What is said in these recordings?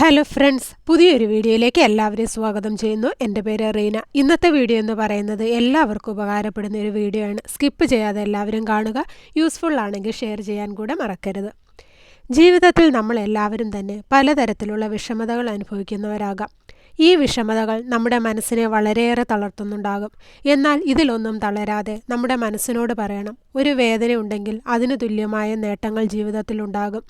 Hello friends പുതിയൊരു വീഡിയോയിലേക്ക് എല്ലാവരെയും സ്വാഗതം ചെയ്യുന്നു. എന്റെ പേര് റീന. ഇന്നത്തെ വീഡിയോ എന്ന് പറയുന്നത് എല്ലാവർക്കും ഉപകാരപ്പെടുന്ന ഒരു വീഡിയോ ആണ്. സ്കിപ്പ് ചെയ്യാതെ എല്ലാവരും കാണുക. യൂസ്ഫുൾ ആണെങ്കിൽ ഷെയർ ചെയ്യാൻ കൂടെ മറക്കരുത്. ജീവിതത്തിൽ നമ്മൾ എല്ലാവരും തന്നെ പലതരത്തിലുള്ള വിഷമതകൾ അനുഭവിക്കുന്നവരാകാം. ഈ വിഷമതകൾ നമ്മുടെ മനസ്സിനെ വളരെയേറെ തളർത്തുന്നുണ്ടാകും. എന്നാൽ ഇതിലൊന്നും തളരാതെ നമ്മുടെ മനസ്സിനോട് പറയണം ഒരു വേദന ഉണ്ടെങ്കിൽ അതിന് തുല്യമായ നേട്ടങ്ങൾ ജീവിതത്തിൽ ഉണ്ടാകും.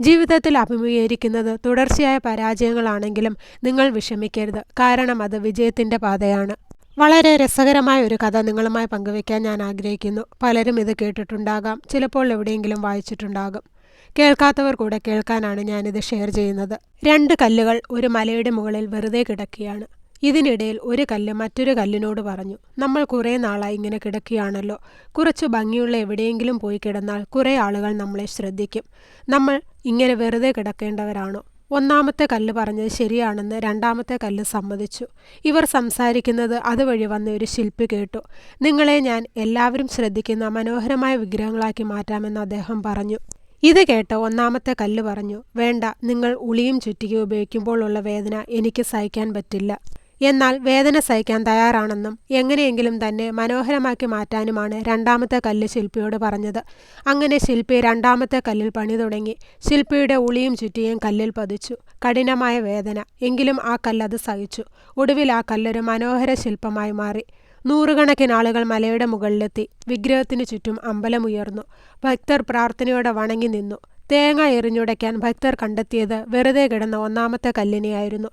ജീവിതത്തിൽ അഭിമുഖീകരിക്കുന്നത് തുടർച്ചയായ പരാജയങ്ങളാണെങ്കിലും നിങ്ങൾ വിഷമിക്കരുത് കാരണം അത് വിജയത്തിന്റെ പാതയാണ്. വളരെ രസകരമായ ഒരു കഥ നിങ്ങളുമായി പങ്കുവയ്ക്കാൻ ഞാൻ ആഗ്രഹിക്കുന്നു. പലരും ഇത് കേട്ടിട്ടുണ്ടാകാം ചിലപ്പോൾ എവിടെയെങ്കിലും വായിച്ചിട്ടുണ്ടാകും. കേൾക്കാത്തവർ കൂടെ കേൾക്കാനാണ് ഞാനിത് ഷെയർ ചെയ്യുന്നത്. രണ്ട് കല്ലുകൾ ഒരു മലയുടെ മുകളിൽ വെറുതെ കിടക്കുകയാണ്. ഇതിനിടയിൽ ഒരു കല്ല് മറ്റൊരു കല്ലിനോട് പറഞ്ഞു നമ്മൾ കുറേ നാളായി ഇങ്ങനെ കിടക്കുകയാണല്ലോ. കുറച്ച് ഭംഗിയുള്ള എവിടെയെങ്കിലും പോയി കിടന്നാൽ കുറേ ആളുകൾ നമ്മളെ ശ്രദ്ധിക്കും. നമ്മൾ ഇങ്ങനെ വെറുതെ കിടക്കേണ്ടവരാണോ? ഒന്നാമത്തെ കല്ല് പറഞ്ഞത് ശരിയാണെന്ന് രണ്ടാമത്തെ കല്ല് സമ്മതിച്ചു. ഇവർ സംസാരിക്കുന്നത് അതുവഴി വന്ന ഒരു ശില്പി കേട്ടു. നിങ്ങളെ ഞാൻ എല്ലാവരും ശ്രദ്ധിക്കുന്ന മനോഹരമായ വിഗ്രഹങ്ങളാക്കി മാറ്റാമെന്ന് അദ്ദേഹം പറഞ്ഞു. ഇത് കേട്ട ഒന്നാമത്തെ കല്ല് പറഞ്ഞു വേണ്ട നിങ്ങൾ ഉളിയും ചുറ്റിക ഉപയോഗിക്കുമ്പോൾ ഉള്ള വേദന എനിക്ക് സഹിക്കാൻ പറ്റില്ല. എന്നാൽ വേദന സഹിക്കാൻ തയ്യാറാണെന്നും എങ്ങനെയെങ്കിലും തന്നെ മനോഹരമാക്കി മാറ്റാനുമാണ് രണ്ടാമത്തെ കല്ല് ശില്പിയോട് പറഞ്ഞത്. അങ്ങനെ ശില്പി രണ്ടാമത്തെ കല്ലിൽ പണി തുടങ്ങി. ശില്പിയുടെ ഉളിയും ചുറ്റിയും കല്ലിൽ പതിച്ചു. കഠിനമായ വേദന. എങ്കിലും ആ കല്ലത് സഹിച്ചു. ഒടുവിൽ ആ കല്ലൊരു മനോഹര ശില്പമായി മാറി. നൂറുകണക്കിന് ആളുകൾ മലയുടെ മുകളിലെത്തി. വിഗ്രഹത്തിനു ചുറ്റും അമ്പലമുയർന്നു ഭക്തർ പ്രാർത്ഥനയോടെ വണങ്ങി നിന്നു. തേങ്ങ എറിഞ്ഞുടയ്ക്കാൻ ഭക്തർ കണ്ടെത്തിയത് വെറുതെ കിടന്ന ഒന്നാമത്തെ കല്ലിനെയായിരുന്നു.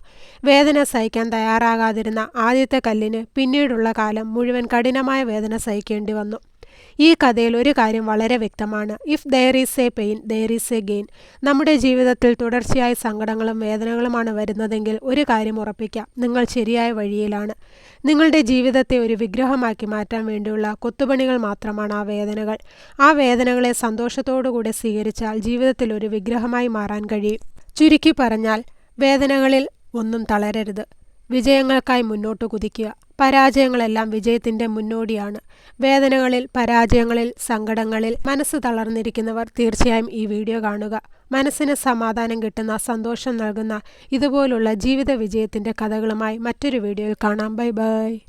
വേദന സഹിക്കാൻ തയ്യാറാകാതിരുന്ന ആദ്യത്തെ കല്ലിന് പിന്നീടുള്ള കാലം മുഴുവൻ കഠിനമായ വേദന സഹിക്കേണ്ടി വന്നു. ഈ കഥയിൽ ഒരു കാര്യം വളരെ വ്യക്തമാണ്. If there is a pain there is a gain നമ്മുടെ ജീവിതത്തിൽ തുടർച്ചയായി സങ്കടങ്ങളും വേദനകളുമാണ് വരുന്നതെങ്കിൽ ഒരു കാര്യം ഉറപ്പിക്കാം. നിങ്ങൾ ശരിയായ വഴിയിലാണ്. നിങ്ങളുടെ ജീവിതത്തെ ഒരു വിഗ്രഹമാക്കി മാറ്റാൻ വേണ്ടിയുള്ള കൊത്തുപണികൾ മാത്രമാണ് ആ വേദനകൾ. ആ വേദനകളെ സന്തോഷത്തോടുകൂടി സ്വീകരിച്ചാൽ ജീവിതത്തിൽ ഒരു വിഗ്രഹമായി മാറാൻ കഴിയും. ചുരുക്കി പറഞ്ഞാൽ വേദനകളിൽ ഒന്നും തളരരുത്. വിജയങ്ങൾക്കായി മുന്നോട്ട് കുതിക്കുക. പരാജയങ്ങളെല്ലാം വിജയത്തിന്റെ മുന്നോടിയാണ്. വേദനകളിൽ പരാജയങ്ങളിൽ സങ്കടങ്ങളിൽ മനസ്സ് തളർന്നിരിക്കുന്നവർ തീർച്ചയായും ഈ വീഡിയോ കാണുക. മനസ്സിന് സമാധാനം കിട്ടുന്ന സന്തോഷം നൽകുന്ന ഇതുപോലുള്ള ജീവിത വിജയത്തിന്റെ കഥകളുമായി മറ്റൊരു വീഡിയോയിൽ കാണാം. Bye bye.